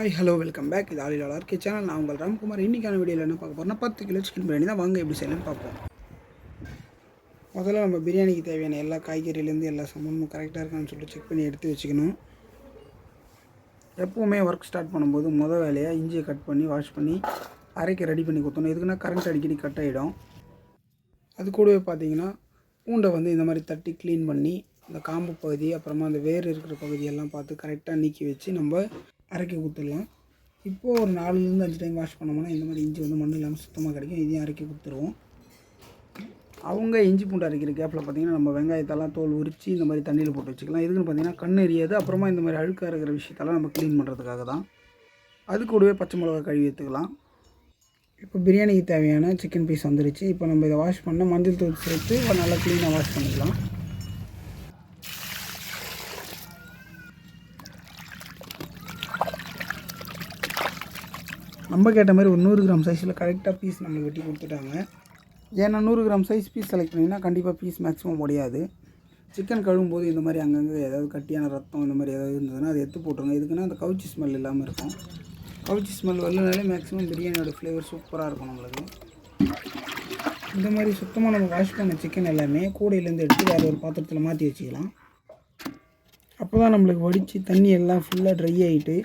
Hi hello welcome back இது ஆளில் இருக்கே சேனல் நான் உங்கள் ராம்குமார். இன்றைக்கான வீடியோவில் என்ன பார்க்க போகிறோம்னா பத்து கிலோ சிக்கன் பிரியாணி தான். வாங்க எப்படி செய்யலாம்னு பார்ப்போம். முதல்ல நம்ம பிரியாணிக்கு தேவையான எல்லா காய்கறியிலேருந்து எல்லா சமமும் கரெக்டாக இருக்கான்னு சொல்லிட்டு செக் பண்ணி எடுத்து வச்சுக்கணும். எப்போவுமே ஒர்க் ஸ்டார்ட் பண்ணும்போது மொதல் வேலையாக இஞ்சியை கட் பண்ணி வாஷ் பண்ணி அரைக்க ரெடி பண்ணி கொடுத்தணும் எதுக்குன்னா கரண்ட் அடிக்கடி கட் ஆகிடும் அது கூடவே பார்த்தீங்கன்னா பூண்டை வந்து இந்த மாதிரி தட்டி க்ளீன் பண்ணி அந்த காம்பு பகுதி அப்புறமா அந்த வேர் இருக்கிற பகுதியெல்லாம் பார்த்து கரெக்டாக நீக்கி வச்சு நம்ம அரைக்க கொடுத்துடலாம். இப்போது ஒரு நாலுலேருந்து அஞ்சு டைம் வாஷ் பண்ணோம்னா இந்த மாதிரி இஞ்சி வந்து மண் இல்லாமல் சுத்தமாக கிடைக்கும். இதையும் அரைக்க கொடுத்துருவோம். அவங்க இஞ்சி பூண்டு அரைக்கிற கேப்பில் பார்த்திங்கன்னா நம்ம வெங்காயத்தெல்லாம் தோல் உரித்து இந்த மாதிரி தண்ணியில் போட்டு வச்சுக்கலாம். எதுக்குன்னு பார்த்தீங்கன்னா கண் எரியாது. அப்புறமா இந்த மாதிரி அழுக்காக இருக்கிற விஷயத்தெல்லாம் நம்ம க்ளீன் பண்ணுறதுக்காக தான். அது கூடவே பச்சை மிளகா கழுவி எடுத்துக்கலாம். இப்போ பிரியாணிக்கு தேவையான சிக்கன் பீஸ் வந்துருச்சு. இப்போ நம்ம இதை வாஷ் பண்ண மஞ்சள் தூள் சேர்த்து நல்லா க்ளீனாக வாஷ் பண்ணிக்கலாம். நம்ம கேட்ட மாதிரி ஒரு நூறு கிராம் சைஸில் கரெக்டாக பீஸ் நம்மளுக்கு வெட்டி கொடுத்துட்டாங்க. ஏன்னா நூறு கிராம் சைஸ் பீஸ் செலக்ட் பண்ணிங்கன்னா கண்டிப்பாக பீஸ் மேக்ஸிமம் உடையாது. சிக்கன் கழுவும் போது இந்த மாதிரி அங்கங்கே ஏதாவது கட்டியான ரத்தம் இந்த மாதிரி ஏதாவது இருந்ததுன்னா அதை எடுத்து போட்டுருங்க. இதுக்குன்னா அந்த கவுச்சி ஸ்மெல் இல்லாமல் இருக்கும். கவுச்சி ஸ்மெல் வரலனாலே மேக்ஸிமம் பிரியாணியோட ஃப்ளேவர் சூப்பராக இருக்கும் நம்மளுக்கு. இந்த மாதிரி சுத்தமாக நம்ம வாஷ் பண்ண சிக்கன் எல்லாமே கூடையிலேருந்து எடுத்து வேறு ஒரு பாத்திரத்தில் மாற்றி வச்சுக்கலாம். அப்போ தான் நம்மளுக்கு வடித்து தண்ணி எல்லாம் ஃபுல்லாக ட்ரை ஆகிட்டு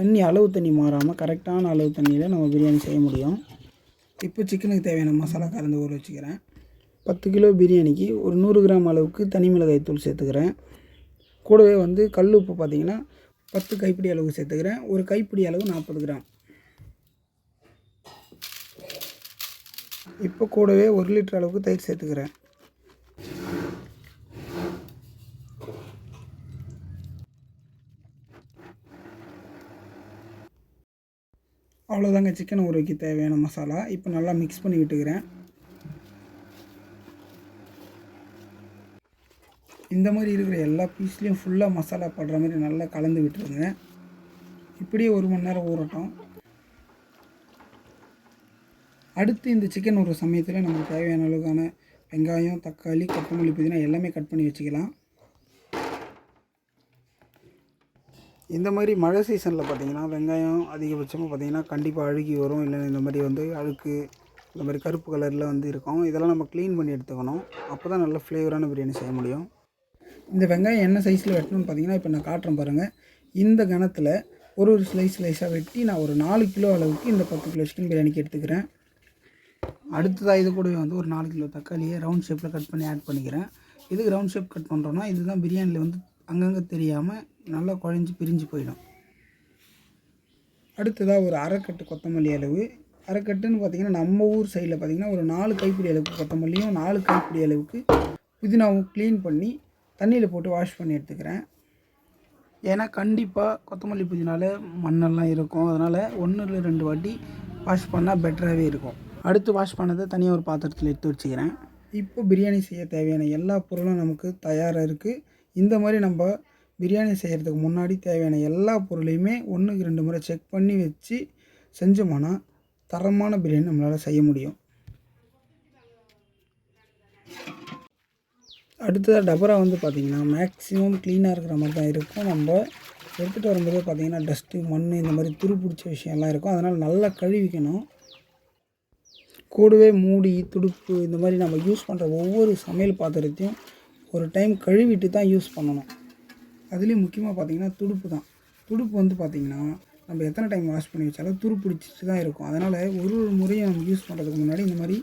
தண்ணி அளவு தண்ணி மாறாமல் கரெக்டான அளவு தண்ணியில் நம்ம பிரியாணி செய்ய முடியும். இப்போ சிக்கனுக்கு தேவையான மசாலா கலந்து ஊற வச்சுக்கிறேன். பத்து கிலோ பிரியாணிக்கு ஒரு நூறு கிராம் அளவுக்கு தனி மிளகாய் தூள் சேர்த்துக்கிறேன். கூடவே வந்து கல் உப்பு பார்த்திங்கன்னா பத்து கைப்பிடி அளவு சேர்த்துக்கிறேன். ஒரு கைப்பிடி அளவு நாற்பது கிராம். இப்போ கூடவே ஒரு லிட்டர் அளவுக்கு தயிர் சேர்த்துக்கிறேன். அவ்வளோதாங்க சிக்கன் ஊறுவைக்கு தேவையான மசாலா. இப்போ நல்லா மிக்ஸ் பண்ணி விட்டுக்கிறேன். இந்த மாதிரி இருக்கிற எல்லா பீஸ்லேயும் ஃபுல்லாக மசாலா படுற மாதிரி நல்லா கலந்து விட்டுருங்க. இப்படியே ஒரு மணி நேரம் ஊறட்டும். அடுத்து இந்த சிக்கன் ஒரு சமயத்தில் நமக்கு தேவையான அளவுக்கான வெங்காயம் தக்காளி கொத்தமல்லி புதினா எல்லாமே கட் பண்ணி வச்சுக்கலாம். இந்த மாதிரி மழை சீசனில் பார்த்தீங்கன்னா வெங்காயம் அதிகபட்சமாக பார்த்தீங்கன்னா கண்டிப்பாக அழுகி வரும். இல்லை இந்த மாதிரி வந்து அழுக்கு இந்த மாதிரி கருப்பு கலரில் வந்து இருக்கும். இதெல்லாம் நம்ம க்ளீன் பண்ணி எடுத்துக்கணும். அப்போ தான் நல்ல ஃப்ளேவரான பிரியாணி செய்ய முடியும். இந்த வெங்காயம் என்ன சைஸில் வெட்டணும்னு பார்த்தீங்கன்னா இப்போ நான் காட்டுறேன் பாருங்கள் இந்த கணத்தில் ஒரு ஒரு ஸ்லைஸ் ஸ்லைஸாக வெட்டி நான் ஒரு நாலு கிலோ அளவுக்கு இந்த பத்து கிலோ சிக்கன் பிரியாணிக்கு எடுத்துக்கிறேன். அடுத்ததாக இது கூடவே வந்து ஒரு நாலு கிலோ தக்காளியை ரவுண்ட் ஷேப்பில் கட் பண்ணி ஆட் பண்ணிக்கிறேன். இதுக்கு ரவுண்ட் ஷேப் கட் பண்ணுறோன்னா இதுதான் பிரியாணியில் வந்து அங்கங்கே தெரியாமல் நல்லா குழஞ்சி பிரிஞ்சு போயிடும். அடுத்ததாக ஒரு அரைக்கட்டு கொத்தமல்லி அளவு. அரைக்கட்டுன்னு பார்த்திங்கன்னா நம்ம ஊர் சைடில் பார்த்திங்கன்னா ஒரு நாலு கைப்பிடி அளவுக்கு கொத்தமல்லியும் நாலு கைப்பிடி அளவுக்கு புதினாவும் க்ளீன் பண்ணி தண்ணியில் போட்டு வாஷ் பண்ணி எடுத்துக்கிறேன். ஏன்னா கண்டிப்பாக கொத்தமல்லி புதினால மண்ணெல்லாம் இருக்கும். அதனால் ஒன்றில் ரெண்டு வாட்டி வாஷ் பண்ணால் பெட்டராகவே இருக்கும். அடுத்து வாஷ் பண்ணதை தனியாக ஒரு பாத்திரத்தில் எடுத்து வச்சுக்கிறேன். இப்போ பிரியாணி செய்ய தேவையான எல்லா பொருளும் நமக்கு தயாராக இருக்குது இந்த மாதிரி நம்ம பிரியாணி செய்கிறதுக்கு முன்னாடி தேவையான எல்லா பொருளையுமே ஒன்றுக்கு ரெண்டு முறை செக் பண்ணி வச்சு செஞ்சோம்னா தரமான பிரியாணி நம்மளால் செய்ய முடியும். அடுத்ததாக டபரா வந்து பார்த்திங்கன்னா மேக்ஸிமம் க்ளீனாக இருக்கிற மாதிரி தான் இருக்கும். நம்ம எடுத்துகிட்டு வரும்போது பார்த்திங்கன்னா டஸ்ட்டு மண் இந்த மாதிரி துரு பிடிச்ச விஷயம்லாம் இருக்கும். அதனால் நல்லா கழுவிக்கணும். கூடவே மூடி துடுப்பு இந்த மாதிரி நம்ம யூஸ் பண்ணுற ஒவ்வொரு சமையல் பாத்திரத்தையும் ஒரு டைம் கழுவிட்டு தான் யூஸ் பண்ணணும். அதுலேயும் முக்கியமாக பார்த்திங்கன்னா துடுப்பு தான். துடுப்பு வந்து பார்த்திங்கன்னா நம்ம எத்தனை டைம் வாஷ் பண்ணி வச்சாலும் துரு பிடிச்சிட்டு தான் இருக்கும். அதனால் ஒரு ஒரு முறையும் நம்ம யூஸ் பண்ணுறதுக்கு முன்னாடி இந்த மாதிரி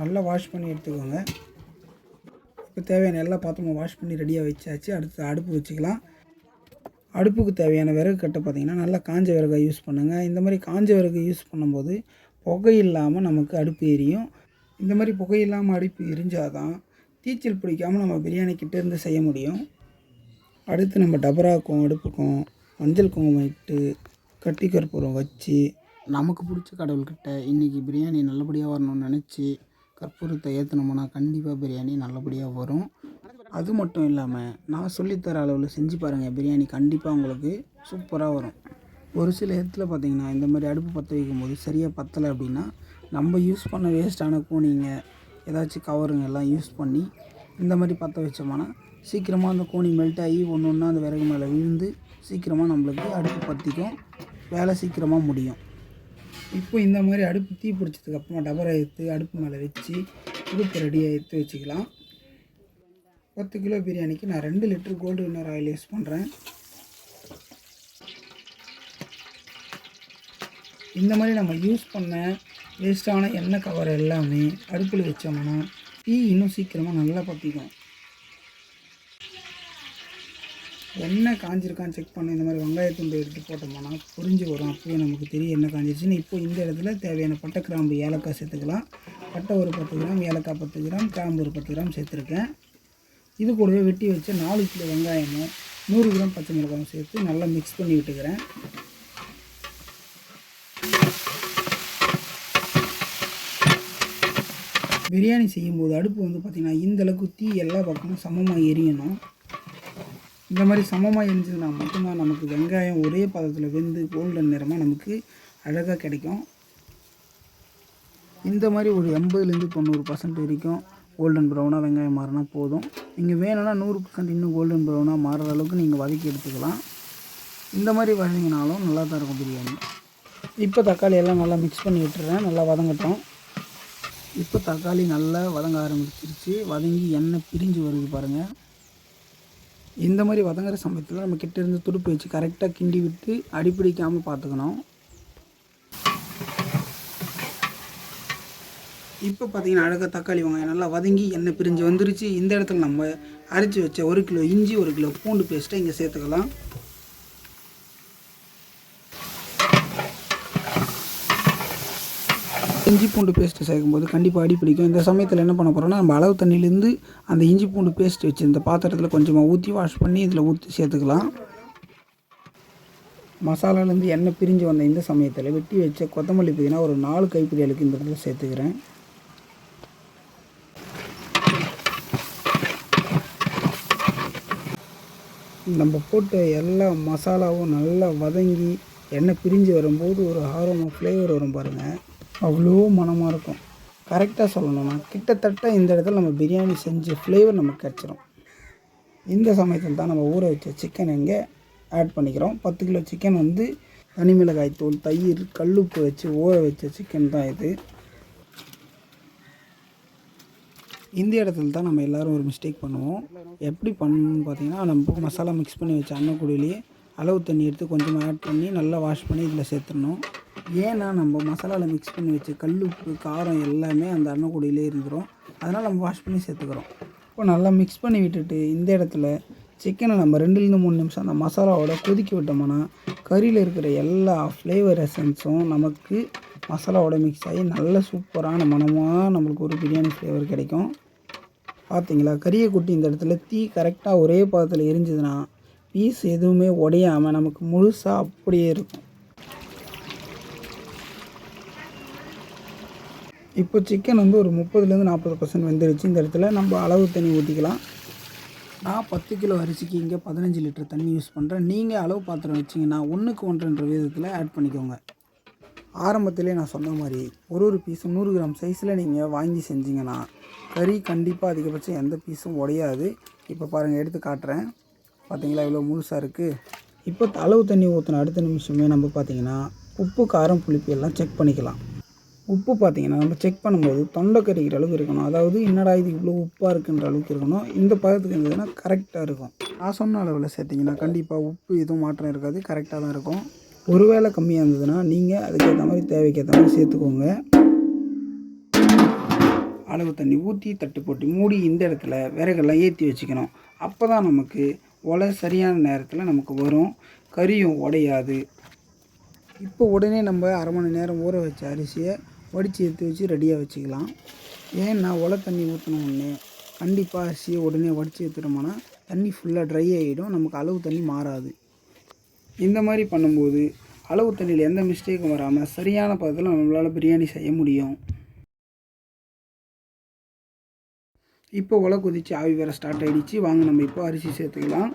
நல்லா வாஷ் பண்ணி எடுத்துக்கோங்க. இப்போ தேவையான எல்லா பாத்திரமும் வாஷ் பண்ணி ரெடியாக வச்சாச்சு. அடுத்து அடுப்பு வச்சுக்கலாம். அடுப்புக்கு தேவையான விறகு கட்டை பார்த்திங்கன்னா நல்லா காஞ்ச விறகை யூஸ் பண்ணுங்கள் இந்த மாதிரி காஞ்ச விறகு யூஸ் பண்ணும்போது புகை இல்லாமல் நமக்கு அடுப்பு எரியும். இந்த மாதிரி புகை இல்லாமல் அடுப்பு எரிஞ்சால் தான் தீச்சல் பிடிக்காமல் நம்ம பிரியாணி கிட்டேருந்து செய்ய முடியும். அடுத்து நம்ம டபராக்கும் அடுப்புக்கும் மஞ்சள் குங்குமம் இட்டு கட்டி கற்பூரம் வச்சு நமக்கு பிடிச்ச கடவுள்கிட்ட இன்றைக்கி பிரியாணி நல்லபடியாக வரணும்னு நினச்சி கற்பூரத்தை ஏற்றினோம்னா கண்டிப்பாக பிரியாணி நல்லபடியாக வரும். அது மட்டும் இல்லாமல் நான் சொல்லித்தர அளவில் செஞ்சு பாருங்கள் பிரியாணி கண்டிப்பாக உங்களுக்கு சூப்பராக வரும். ஒரு சில இடத்துல பார்த்திங்கன்னா இந்த மாதிரி அடுப்பு பற்ற வைக்கும்போது சரியாக பற்றலை அப்படின்னா நம்ம யூஸ் பண்ண வேஸ்ட்டான கூனிங்க ஏதாச்சும் கவருங்க எல்லாம் யூஸ் பண்ணி இந்த மாதிரி பற்ற வச்சோம்னா சீக்கிரமாக அந்த கோணி மெல்ட் ஆகி ஒன்று ஒன்றா அந்த விறகு மேலே விழுந்து சீக்கிரமாக நம்மளுக்கு அடுப்பு பற்றிக்கும் வேலை சீக்கிரமாக முடியும். இப்போ இந்த மாதிரி அடுப்பு தீ பிடிச்சதுக்கப்புறம் டபரை எடுத்து அடுப்பு மேலே வச்சு உடுப்பு ரெடியாக எடுத்து வச்சுக்கலாம். பத்து கிலோ பிரியாணிக்கு நான் ரெண்டு litre Gold Winner oil use பண்ணுறேன் இந்த மாதிரி நம்ம யூஸ் பண்ண வேஸ்ட்டான எண்ணெய் கவர் எல்லாமே அடுப்பில் வச்சோம்னா டீ இன்னும் சீக்கிரமாக நல்லா பற்றிக்கும் என்ன காஞ்சிருக்கான்னு செக் பண்ண. இந்த மாதிரி வெங்காயத்துண்டு எடுத்து போட்டோம்னா புரிஞ்சு வரும். அப்போயே நமக்கு தெரியும் என்ன காஞ்சிருச்சுன்னு. இப்போ இந்த இடத்துல தேவையான பட்டை கிராம்பு ஏலக்காய் சேர்த்துக்கலாம். பட்டை ஒரு பத்து கிராம் ஏலக்காய் பத்து கிராம் கிராம்பு ஒரு பத்து கிராம் சேர்த்துருக்கேன். இது கூடவே வெட்டி வச்ச நாலு கிலோ வெங்காயமும் நூறு கிராம் பச்சை மிளகாயும் சேர்த்து நல்லா மிக்ஸ் பண்ணி விட்டுக்கிறேன். பிரியாணி செய்யும்போது அடுப்பு வந்து பார்த்திங்கன்னா இந்தளவுக்கு தீ எல்லா பக்கமும் சமமாக எரியணும். இந்த மாதிரி சமமாக எரிஞ்சதுன்னா மட்டும்தான் நமக்கு வெங்காயம் ஒரே பதத்தில் வெந்து கோல்டன் நிறமாக நமக்கு அழகாக கிடைக்கும். இந்த மாதிரி ஒரு எண்பதுலேருந்து தொண்ணூறு பர்சன்ட் வரைக்கும் கோல்டன் ப்ரௌனாக வெங்காயம் மாறினா போதும். நீங்கள் வேணும்னா நூறு பர்சன்ட் இன்னும் கோல்டன் ப்ரௌனாக மாறுற அளவுக்கு நீங்கள் வதக்கி எடுத்துக்கலாம். இந்த மாதிரி வதங்கினாலும் நல்லா தான் இருக்கும் பிரியாணி. இப்போ தக்காளி எல்லாம் நல்லா மிக்ஸ் பண்ணி விட்டுறேன். நல்லா வதங்கட்டும். இப்போ தக்காளி நல்லா வதங்க ஆரம்பிச்சிருச்சு. வதங்கி எண்ணெய் பிரிஞ்சு வருது பாருங்கள் இந்த மாதிரி வதங்குற சமயத்தில் நம்ம கிட்ட இருந்து துடுப்பு வச்சு கரெக்டாக கிண்டி விட்டு அடிப்பிடிக்காமல் பார்த்துக்கணும் இப்போ பார்த்தீங்கன்னா அழகாக தக்காளி வெங்காயம் நல்லா வதங்கி எண்ணெய் பிரிஞ்சு வந்துருச்சு. இந்த இடத்துல நம்ம அரைச்சி வச்ச ஒரு கிலோ இஞ்சி ஒரு கிலோ பூண்டு பேஸ்ட்டை இங்கே சேர்த்துக்கலாம். இஞ்சி பூண்டு பேஸ்ட்டு சேர்க்கும்போது கண்டிப்பாக அடி பிடிக்கும். இந்த சமயத்தில் என்ன பண்ண போகிறோம்னா நம்ம அளவு தண்ணியிலேருந்து அந்த இஞ்சி பூண்டு பேஸ்ட் வச்சு இந்த பாத்திரத்தில் கொஞ்சமாக ஊற்றி வாஷ் பண்ணி இதில் ஊற்றி சேர்த்துக்கலாம். மசாலாலேருந்து எண்ணெய் பிரிஞ்சு வந்த இந்த சமயத்தில் வெட்டி வச்ச கொத்தமல்லி புதினா ஒரு நாலு கைப்பிடி அளவுக்கு இந்த இடத்துல சேர்த்துக்கிறேன். நம்ம போட்ட எல்லா மசாலாவும் நல்லா வதங்கி எண்ணெய் பிரிஞ்சு வரும்போது ஒரு ஆரோமா ஃப்ளேவர் வரும் பாருங்கள் அவ்வளோ மனமாக இருக்கும். கரெக்டாக சொல்லணும்னா கிட்டத்தட்ட இந்த இடத்துல நம்ம பிரியாணி செஞ்ச ஃப்ளேவர் நமக்கு கிடச்சிரும். இந்த சமயத்தில் தான் நம்ம ஊற வச்ச சிக்கன் இங்கே ஆட் பண்ணிக்கிறோம். பத்து கிலோ சிக்கன் வந்து தனி மிளகாய் தூள் தயிர் கல்லுப்பு வச்சு ஊற வச்ச சிக்கன் தான் இது. இந்த இடத்துல தான் நம்ம எல்லோரும் ஒரு மிஸ்டேக் பண்ணுவோம். எப்படி பண்ணணும்னு பார்த்தீங்கன்னா நம்ம மசாலா மிக்ஸ் பண்ணி வச்ச அன்னக்குடியிலேயே அளவு தண்ணி எடுத்து கொஞ்சமாக ஆட் பண்ணி நல்லா வாஷ் பண்ணி இதில் சேர்த்துடணும். ஏன்னா நம்ம மசாலாவில் மிக்ஸ் பண்ணி வச்ச உப்பு காரம் எல்லாமே அந்த அன்னக்கூடையிலே இருக்கிறோம். அதனால் நம்ம வாஷ் பண்ணி சேர்த்துக்கிறோம். இப்போ நல்லா மிக்ஸ் பண்ணி விட்டுட்டு இந்த இடத்துல சிக்கனை நம்ம ரெண்டுலேருந்து மூணு நிமிஷம் அந்த மசாலாவோட கொதிக்க விட்டோம்னா கறியில் இருக்கிற எல்லா ஃப்ளேவர் எசன்ஸும் நமக்கு மசாலாவோட மிக்ஸ் ஆகி நல்ல சூப்பரான மனமாக நம்மளுக்கு ஒரு பிரியாணி ஃப்ளேவர் கிடைக்கும். பார்த்தீங்களா கறியை கொட்டி இந்த இடத்துல தீ கரெக்டாக ஒரே பாதத்தில் எரிஞ்சதுன்னா பீஸ் எதுவுமே உடையாமல் நமக்கு முழுசாக அப்படியே இருக்கும். இப்போ சிக்கன் வந்து ஒரு முப்பதுலேருந்து நாற்பது பர்சன்ட் வெந்துருச்சு. இந்த இடத்துல நம்ம அளவு தண்ணி ஊற்றிக்கலாம் நான் பத்து கிலோ அரிசிக்கு இங்கே பதினஞ்சு லிட்டர் தண்ணி யூஸ் பண்ணுறேன் நீங்கள் அளவு பாத்திரம் வச்சிங்கன்னா ஒன்றுக்கு ஒன்றுன்ற விதத்தில் ஆட் பண்ணிக்கோங்க. ஆரம்பத்திலே நான் சொன்ன மாதிரி ஒரு ஒரு பீஸும் நூறு கிராம் சைஸில் நீங்கள் வாங்கி செஞ்சிங்கன்னா கறி கண்டிப்பாக அதிகபட்சம் எந்த பீஸும் உடையாது. இப்போ பாருங்கள் எடுத்து காட்டுறேன். பார்த்தீங்களா இவ்வளோ முழுசாக இருக்குது இப்போ அளவு தண்ணி ஊற்றின அடுத்த நிமிஷமே நம்ம பார்த்தீங்கன்னா உப்பு காரம் புளிப்பு எல்லாம் செக் பண்ணிக்கலாம். உப்பு பார்த்தீங்கன்னா நம்ம செக் பண்ணும்போது தொண்டை கறிக்கிற அளவுக்கு இருக்கணும். அதாவது என்னடா இது இவ்வளோ உப்பாக இருக்குன்ற அளவுக்கு இருக்கணும். இந்த பதத்துக்கு இருந்ததுன்னா கரெக்டாக இருக்கும். நான் சொன்ன அளவில் சேர்த்திங்கன்னா கண்டிப்பாக உப்பு எதுவும் மாற்றம் இருக்காது. கரெக்டாக தான் இருக்கும். ஒருவேளை கம்மியாக இருந்ததுன்னா நீங்கள் அதுக்கேற்ற மாதிரி தேவைக்கேற்ற மாதிரி சேர்த்துக்கோங்க. அளவு தண்ணி ஊற்றி தட்டு போட்டு மூடி இந்த இடத்துல விறகெல்லாம் ஏற்றி வச்சுக்கணும். அப்போ தான் நமக்கு ஒலை சரியான நேரத்தில் நமக்கு வரும். கறியும் உடையாது. இப்போ உடனே நம்ம அரை மணி நேரம் ஊற வச்ச அரிசியை வடித்து எடுத்து வச்சு ரெடியாக வச்சுக்கலாம். ஏன்னா ஒலை தண்ணி ஊற்றணும் உடனே கண்டிப்பாக அரிசியை உடனே வடித்து எடுத்துட்டோம்னா தண்ணி ஃபுல்லாக ட்ரை ஆகிடும் நமக்கு அளவு தண்ணி மாறாது. இந்த மாதிரி பண்ணும்போது அளவு தண்ணியில் எந்த மிஸ்டேக்கும் வராமல் சரியான பதத்தில் நம்மளால் பிரியாணி செய்ய முடியும். இப்போ உலை கொதித்து ஆவி வேறு ஸ்டார்ட் ஆகிடுச்சு வாங்க நம்ம இப்போ அரிசி சேர்த்துக்கலாம்.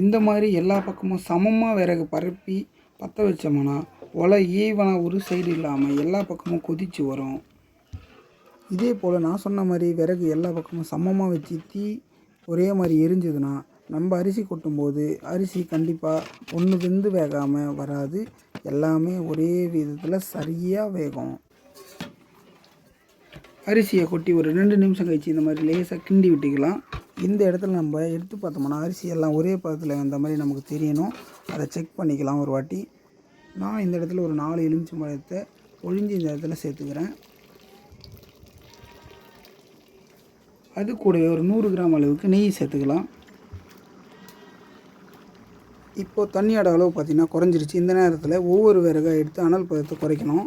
இந்த மாதிரி எல்லா பக்கமும் சமமாக விறகு பரப்பி பற்ற வச்சோம்னா ஒலை ஈவனாக ஒரு சைடு இல்லாமல் எல்லா பக்கமும் கொதிச்சு வரும். இதே போல் நான் சொன்ன மாதிரி விறகு எல்லா பக்கமும் சமமாக வச்சு தீ ஒரே மாதிரி எரிஞ்சதுன்னா நம்ம அரிசி கொட்டும்போது அரிசி கண்டிப்பாக ஒன்று வெந்து வேகாமல் வராது. எல்லாமே ஒரே விதத்தில் சரியாக வேகும். அரிசியை கொட்டி ஒரு ரெண்டு நிமிஷம் கழிச்சு இந்த மாதிரி லேசாக கிண்டி விட்டுக்கலாம். இந்த இடத்துல நம்ம எடுத்து பார்த்தோம்னா அரிசி எல்லாம் ஒரே பதத்தில் வந்த மாதிரி நமக்கு தெரியணும். அதை செக் பண்ணிக்கலாம் ஒரு வாட்டி. நான் இந்த இடத்துல ஒரு நாலு எலுமிச்சை பழத்தை ஒழிஞ்சு இந்த இடத்துல சேர்த்துக்கிறேன். அது கூடவே ஒரு நூறு கிராம் அளவுக்கு நெய் சேர்த்துக்கலாம். இப்போது தண்ணியோட அளவு பார்த்திங்கன்னா குறைஞ்சிருச்சு. இந்த நேரத்தில் ஒவ்வொரு விறகாக எடுத்து அனல் பதத்தை குறைக்கணும்.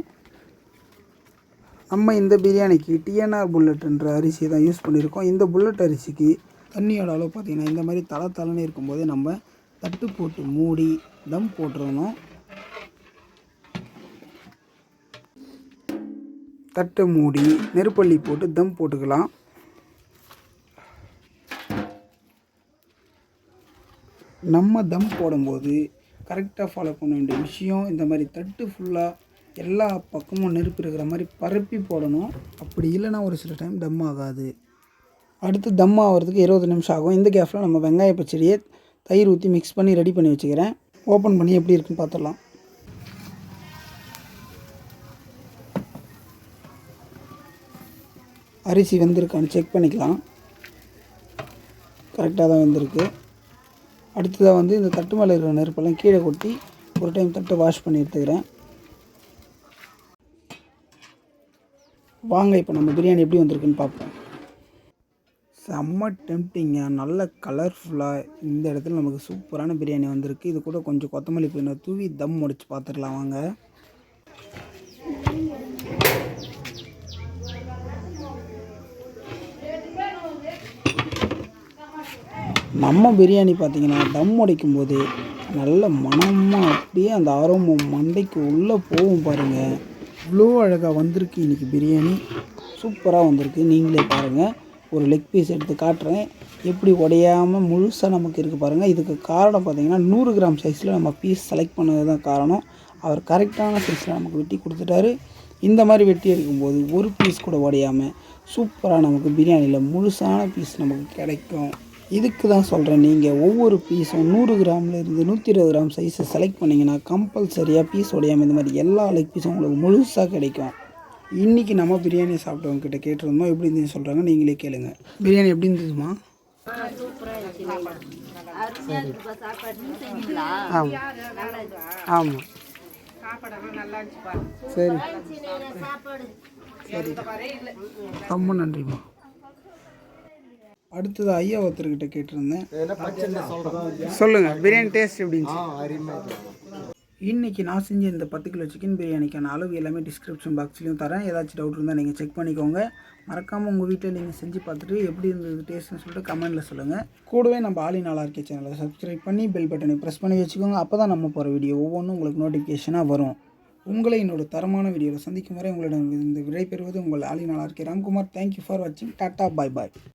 நம்ம இந்த பிரியாணிக்கு டிஎன்ஆர் புல்லட்ன்ற அரிசி தான் யூஸ் பண்ணியிருக்கோம். இந்த புல்லட் அரிசிக்கு தண்ணியோட அளவு பார்த்திங்கன்னா இந்த மாதிரி தலை தலைன்னு இருக்கும்போது நம்ம தட்டு போட்டு மூடி தம் போட்டுருணும் தட்டை மூடி நெருப்பள்ளி போட்டு தம் போட்டுக்கலாம். நம்ம தம் போடும்போது கரெக்டாக ஃபாலோ பண்ண வேண்டிய விஷயம் இந்த மாதிரி தட்டு ஃபுல்லாக எல்லா பக்கமும் நெருப்பு இருக்கிற மாதிரி பரப்பி போடணும். அப்படி இல்லைன்னா ஒரு சில டைம் தம் ஆகாது. அடுத்து தம் ஆகிறதுக்கு இருபது நிமிஷம் ஆகும். இந்த கேஃபில் நம்ம வெங்காய பச்சடியை தயிர் ஊற்றி மிக்ஸ் பண்ணி ரெடி பண்ணி வச்சுக்கிறேன். ஓப்பன் பண்ணி எப்படி இருக்குன்னு பார்த்துடலாம். அரிசி வந்திருக்கான்னு செக் பண்ணிக்கலாம். கரெக்டாக தான் வந்திருக்கு. அடுத்ததாக வந்து இந்த தட்டு மேலே இருக்கிற நெருப்பெல்லாம் கீழே கொட்டி ஒரு டைம் தட்டை வாஷ் பண்ணி எடுத்துக்கிறேன். வாங்க இப்போ நம்ம பிரியாணி எப்படி வந்திருக்குன்னு பார்ப்போம். செம்ம டெம்டிங்காக நல்ல கலர்ஃபுல்லாக இந்த இடத்துல நமக்கு சூப்பரான பிரியாணி வந்திருக்கு. இது கூட கொஞ்சம் கொத்தமல்லி புதினா தூவி தம் முடிச்சு பார்த்துக்கலாம் வாங்க. நம்ம பிரியாணி பார்த்தீங்கன்னா தம் அடிக்கும் போது நல்ல மனமாக அப்படியே அந்த ஆரோமம் மண்டைக்கு உள்ளே போகும் பாருங்கள் இவ்வளோ அழகாக வந்திருக்கு இன்றைக்கி பிரியாணி. சூப்பராக வந்திருக்கு. நீங்களே பாருங்கள் ஒரு லெக் பீஸ் எடுத்து காட்டுறேன். எப்படி உடையாமல் முழுசாக நமக்கு இருக்குது பாருங்கள் இதுக்கு காரணம் பார்த்தீங்கன்னா நூறு கிராம் சைஸில் நம்ம பீஸ் செலக்ட் பண்ணது தான் காரணம். அவர் கரெக்டான சைஸில் நமக்கு வெட்டி கொடுத்துட்டாரு. இந்த மாதிரி வெட்டி இருக்கும்போது ஒரு பீஸ் கூட உடையாமல் சூப்பராக நமக்கு பிரியாணியில் முழுசான பீஸ் நமக்கு கிடைக்கும். இதுக்கு தான் சொல்கிறேன் நீங்கள் ஒவ்வொரு பீஸும் நூறு கிராமில் இருந்து நூற்றி இருபது கிராம் சைஸை செலக்ட் பண்ணிங்கன்னா கம்பல்சரியாக பீஸ் உடையாமல் இந்த மாதிரி எல்லா லெக் பீஸும் உங்களுக்கு முழுசாக கிடைக்கும். இன்றைக்கி நம்ம பிரியாணி சாப்பிட்டவங்க கிட்ட கேட்டிருந்தோம். எப்படி இருந்துச்சு சொல்கிறாங்க நீங்களே கேளுங்க. பிரியாணி எப்படி இருந்ததுமா ஆமாம் ஆமாம் சரி. சரி. ரொம்ப நன்றிம்மா. அடுத்தது ஐயா ஒருத்தர்கிட்ட கேட்டிருந்தேன். சொல்லுங்க பிரியாணி டேஸ்ட் எப்படின்னு இன்னைக்கு நான் செஞ்ச இந்த பத்து கிலோ சிக்கன் பிரியாணிக்கான அளவு எல்லாமே டிஸ்கிரிப்ஷன் பாக்ஸ்லையும் தரேன். ஏதாச்சும் டவுட் இருந்தால் நீங்கள் செக் பண்ணிக்கோங்க. மறக்காமல் உங்கள் வீட்டில் நீங்கள் செஞ்சு பார்த்துட்டு எப்படி இருந்தது டேஸ்ட்னு சொல்லிட்டு கமெண்ட்டில் சொல்லுங்கள் கூடவே நம்ம ஆலி நாளா இருக்கே சேனலை சப்ஸ்கிரைப் பண்ணி பெல் பட்டனை ப்ரெஸ் பண்ணி வச்சுக்கோங்க. அப்போ தான் நம்ம போகிற வீடியோ ஒவ்வொன்றும் உங்களுக்கு நோட்டிஃபிகேஷனாக வரும். உங்களை என்னோட தரமான வீடியோவில் சந்திக்கும் வரை உங்களிடம் இந்த விடை பெறுவது உங்கள் ஆலி நாளா இருக்கே. ராம்குமார் தேங்க்யூ ஃபார் வாட்சிங் டாட்டா பாய் பாய்